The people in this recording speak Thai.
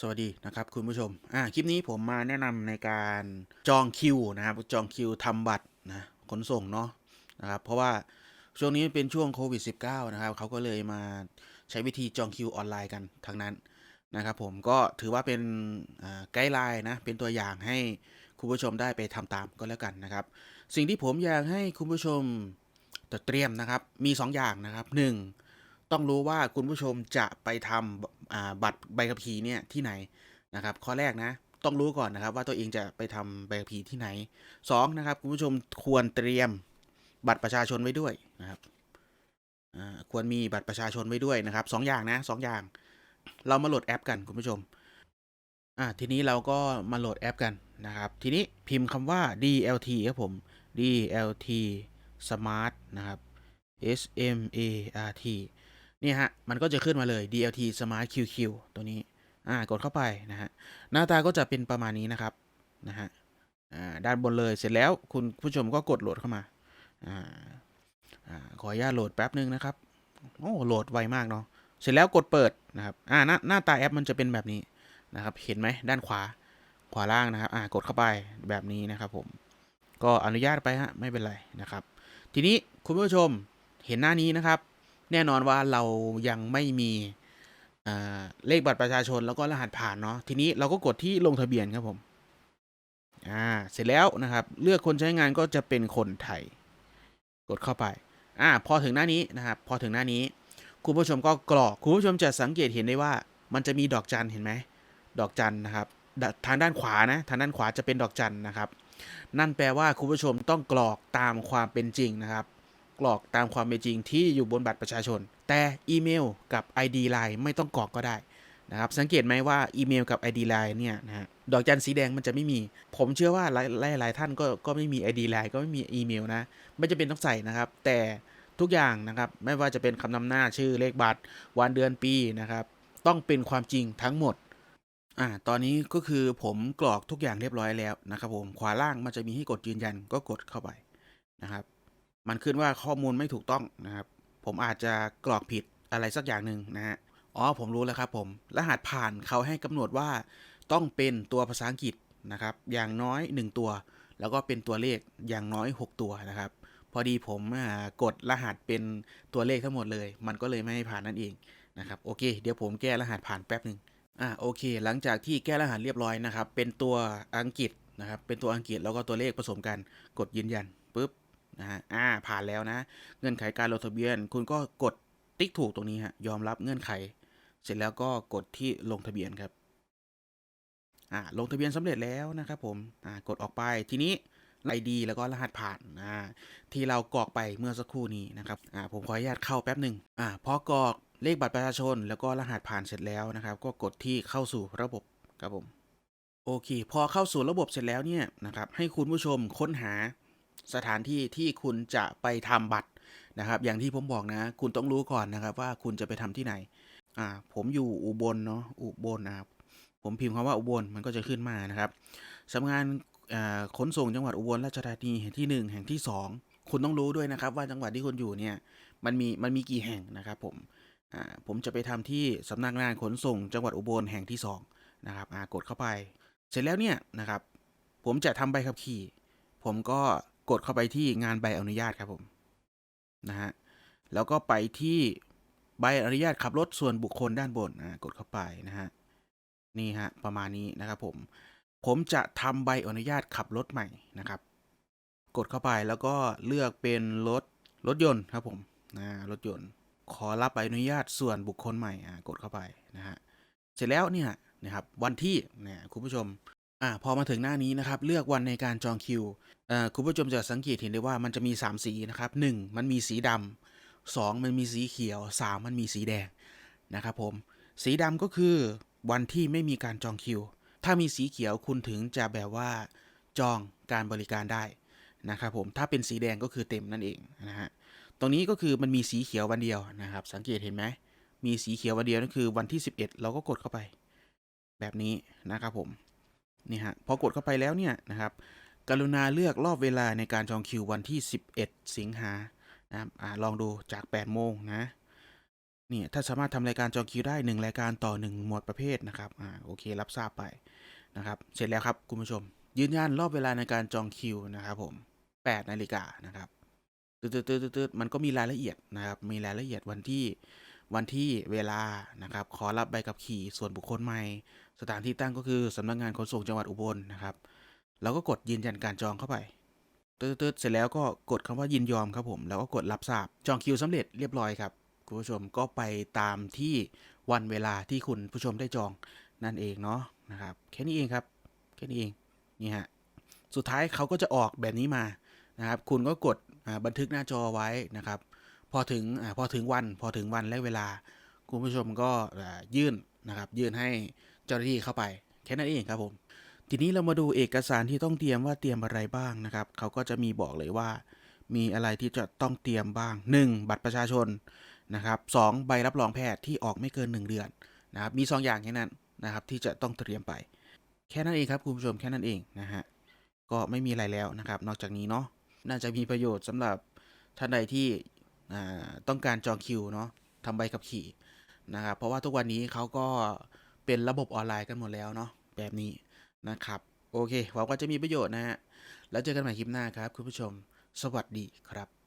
สวัสดีนะครับคุณผู้ชม อ่าคลิปนี้ผมมาแนะนำในการจองคิวนะครับจองคิวทำบัตรนะขนส่งเนาะนะครับเพราะว่าช่วงนี้เป็นช่วงโควิด -19 นะครับเขาก็เลยมาใช้วิธีจองคิวออนไลน์กันทั้งนั้นนะครับผมก็ถือว่าเป็นไกด์ไลน์นะเป็นตัวอย่างให้คุณผู้ชมได้ไปทำตามก็แล้วกันนะครับ สิ่งที่ผมอยากให้คุณผู้ชมเตรียมนะครับมี 2 อย่างนะครับ 1. ต้องรู้ว่าคุณผู้ชมจะไปทำอ่า บัตรใบขับขี่เนี่ยที่ไหนนะครับ ข้อแรกนะต้องรู้ก่อนนะครับ ว่าตัวเองจะไปทำใบขับขี่ที่ไหน 2. นะครับคุณผู้ชมควรเตรียมบัตรประชาชนไว้ด้วยนะครับควรมีบัตรประชาชนไว้ด้วยนะครับสองอย่างนะสองอย่าง เรามาโหลดแอปกันคุณผู้ชมอ่าทีนี้เราก็มาโหลดแอปกันนะครับ ทีนี้พิมพ์คำว่า DLT ครับผม DLT Smart นะครับ S M A R T นี่ฮะ มันก็จะขึ้นมาเลย DLT Smart QQ ตัวนี้ อ่า กดเข้าไปนะฮะ หน้าตาก็จะเป็นประมาณนี้นะครับ นะฮะ อ่า ด้านบนเลย เสร็จแล้วคุณผู้ชมก็กดโหลดเข้ามา อ่า อ่า ขออนุญาตโหลดแป๊บนึงนะครับ โอ้ โหลดไวมากเนาะ เสร็จแล้วกดเปิดนะครับ อ่า หน้าหน้าตาแอปมันจะเป็นแบบนี้นะครับ เห็นไหม ด้านขวา ขวาล่างนะครับ อ่า กดเข้าไปแบบนี้นะครับผม ก็อนุญาตไปฮะ ไม่เป็นไรนะครับ ทีนี้คุณผู้ชมเห็นหน้านี้นะครับ แน่นอนว่าเรายังไม่มีเลขบัตรประชาชนแล้วก็รหัสผ่านเนาะทีนี้เราก็กดที่ลงทะเบียนครับผมอ่าเสร็จแล้วนะครับเลือกคนใช้งานก็จะเป็นคนไทย กดเข้าไปอ่าพอถึงหน้านี้นะครับพอถึงหน้านี้คุณผู้ชมก็กรอกคุณผู้ชมจะสังเกตเห็นได้ว่า มันจะมีดอกจันเห็นไหมดอกจันนะครับทางด้านขวานะทางด้านขวาจะเป็นดอกจันนะครับ นั่นแปลว่าคุณผู้ชมต้องกรอกตามความเป็นจริงนะครับ กรอกตามความเป็นจริงที่อยู่บนบัตรประชาชน แต่อีเมลกับ ID Line ไม่ต้องกรอกก็ได้นะครับสังเกตไหมว่าอีเมลกับ ID Line เนี่ยนะฮะดอกจันสีแดงมันจะไม่มี ผมเชื่อว่าหลายหลายหลายท่านก็ก็ไม่มี ID Line ก็ไม่มีอีเมลนะไม่จะเป็นต้องใส่นะครับ แต่ทุกอย่างนะครับไม่ว่าจะเป็นคำนำหน้าชื่อเลขบัตร วันเดือนปีนะครับต้องเป็นความจริงทั้งหมดอ่าตอนนี้ก็คือผมกรอกทุกอย่างเรียบร้อยแล้วนะครับผมขวาล่างมันจะมีให้กดยืนยันก็กดเข้าไปนะครับ มันขึ้นว่าข้อมูลไม่ถูกต้องนะครับ ผมอาจจะกรอกผิดอะไรสักอย่างหนึ่งนะฮะ อ๋อผมรู้แล้วครับผม รหัสผ่านเขาให้กำหนดว่าต้องเป็นตัวภาษาอังกฤษนะครับ อย่างน้อย 1 ตัว แล้วก็เป็นตัวเลขอย่างน้อย 6 ตัวนะครับ พอดีผมกดรหัสเป็นตัวเลขทั้งหมดเลย มันก็เลยไม่ให้ผ่านนั่นเองนะครับ โอเค เดี๋ยวผมแก้รหัสผ่านแป๊บหนึ่งอ่าโอเค หลังจากที่แก้รหัสเรียบร้อยนะครับ เป็นตัวอังกฤษนะครับ เป็นตัวอังกฤษแล้วก็ตัวเลขผสมกัน กดยืนยันปุ๊บ นะฮะอ่าผ่านแล้วนะ เงื่อนไขการลงทะเบียน คุณก็กดติ๊กถูกตรงนี้ฮะยอมรับเงื่อนไข เสร็จแล้วก็กดที่ลงทะเบียนครับอ่าลงทะเบียนสำเร็จแล้วนะครับผมอ่ากดออกไปทีนี้ ID แล้วก็รหัสผ่านอ่าที่เรากรอกไปเมื่อสักครู่นี้นะครับอ่าผมขออนุญาตเข้าแป๊บหนึ่งอ่าพอกรอกเลขบัตรประชาชน แล้วก็รหัสผ่านเสร็จแล้วนะครับ ก็กดที่เข้าสู่ระบบครับผมโอเค พอเข้าสู่ระบบเสร็จแล้วเนี่ยนะครับให้คุณผู้ชมค้นหา สถานที่ที่คุณจะไปทำบัตรนะครับ อย่างที่ผมบอกนะ คุณต้องรู้ก่อนนะครับว่าคุณจะไปทำที่ไหน อ่า ผมอยู่อุบลเนาะ อุบลนะครับ ผมพิมพ์คำว่าอุบลมันก็จะขึ้นมานะครับสำนักงานขนส่งจังหวัดอุบลราชธานีแห่งที่หนึ่งแห่งที่สองคุณต้องรู้ด้วยนะครับ ว่าจังหวัดที่คุณอยู่เนี่ยมันมีมันมีกี่แห่งนะครับ ผมผมจะไปทำที่สำนักงานขนส่ง จังหวัดอุบลแห่งที่สองนะครับกดเข้าไป เสร็จแล้วเนี่ยนะครับ ผมจะทำใบขับขี่ ผมก็ กดเข้าไปที่งานใบอนุญาตครับผมนะฮะแล้วก็ไปที่ใบอนุญาตขับรถส่วนบุคคลด้านบนอ่ากดเข้าไปนะฮะนี่ฮะประมาณนี้นะครับผม ผมจะทำใบอนุญาตขับรถใหม่นะครับ กดเข้าไปแล้วก็เลือกเป็นรถรถยนต์ครับผมนะรถยนต์ ขอรับใบอนุญาตส่วนบุคคลใหม่อ่ากดเข้าไปนะฮะเสร็จแล้วเนี่ยนะครับวันที่เนี่ยคุณผู้ชม อ่าพอมาถึงหน้านี้นะครับ เลือกวันในการจองคิวเอ่อคุณผู้ชมจะสังเกตเห็นได้ว่ามันจะมี 3 สีนะครับ 1 มันมีสีดำ2มันมีสีเขียว 3 มันมีสีแดงนะครับผมสีดำก็คือวันที่ไม่มีการจองคิว ถ้ามีสีเขียวคุณถึงจะแบบว่าจองการบริการได้นะครับผมถ้าเป็นสีแดงก็คือเต็มนั่นเองนะฮะตรงนี้ก็คือมันมีสีเขียววันเดียวนะครับ สังเกตเห็นไหมมีสีเขียววันเดียวนั่นคือวันที่ 11 เราก็กดเข้าไป แบบนี้นะครับผม นี่ฮะพอกดเข้าไปแล้วเนี่ยนะครับกรุณาเลือกรอบเวลาในการจองคิววันที่ 11 สิงหานะครับอ่าลองดูจาก 8 โมงนะเนี่ยถ้าสามารถทำรายการจองคิวได้หนึ่งรายการต่อหนึ่งหมวดประเภทนะครับอ่าโอเครับทราบไปนะครับ เสร็จแล้วครับคุณผู้ชม ยืนยันรอบเวลาในการจองคิวนะครับผม8นาฬิกานะครับตืดตืดตืดตืดมันก็มีรายละเอียดนะครับ มีรายละเอียดวันที่ วันที่เวลานะครับ ขอรับใบขับขี่ส่วนบุคคลใหม่ สถานที่ตั้งก็คือสำนักงานขนส่งจังหวัดอุบลนะครับเราก็กดยืนยันการจองเข้าไปตืดๆเสร็จแล้วก็กดคำว่ายินยอมครับผมแล้วก็กดรับทราบจองคิวสำเร็จเรียบร้อยครับคุณผู้ชมก็ไปตามที่วันเวลาที่คุณผู้ชมได้จองนั่นเองเนาะนะครับแค่นี้เองครับแค่นี้เองนี่ฮะสุดท้ายเขาก็จะออกแบบนี้มานะครับ คุณก็กดบันทึกหน้าจอไว้นะครับ พอถึงอพอถึงวันพอถึงวันและเวลา คุณผู้ชมก็ยื่นนะครับ ยื่นให้เจ้าหน้าที่เข้าไป แค่นั้นเองครับผม ทีนี้เรามาดูเอกสารที่ต้องเตรียมว่าเตรียมอะไรบ้างนะครับ เขาก็จะมีบอกเลยว่า มีอะไรที่จะต้องเตรียมบ้าง 1. บัตรประชาชนนะครับ 2. ใบรับรองแพทย์ที่ออกไม่เกิน 1 เดือนนะครับ มี 2 อย่างแค่นั้นนะครับ ที่จะต้องเตรียมไป แค่นั้นเองครับคุณผู้ชมแค่นั้นเองนะฮะก็ไม่มีอะไรแล้วนะครับ นอกจากนี้เนาะน่าจะมีประโยชน์สำหรับท่านใดที่ ต้องการจองคิวเนาะทำใบขับขี่นะครับเพราะว่าทุกวันนี้เขาก็เป็นระบบออนไลน์กันหมดแล้วเนาะแบบนี้นะครับ โอเคหวังว่าจะมีประโยชน์นะฮะแล้วเจอกันใหม่คลิปหน้าครับ คุณผู้ชม สวัสดีครับ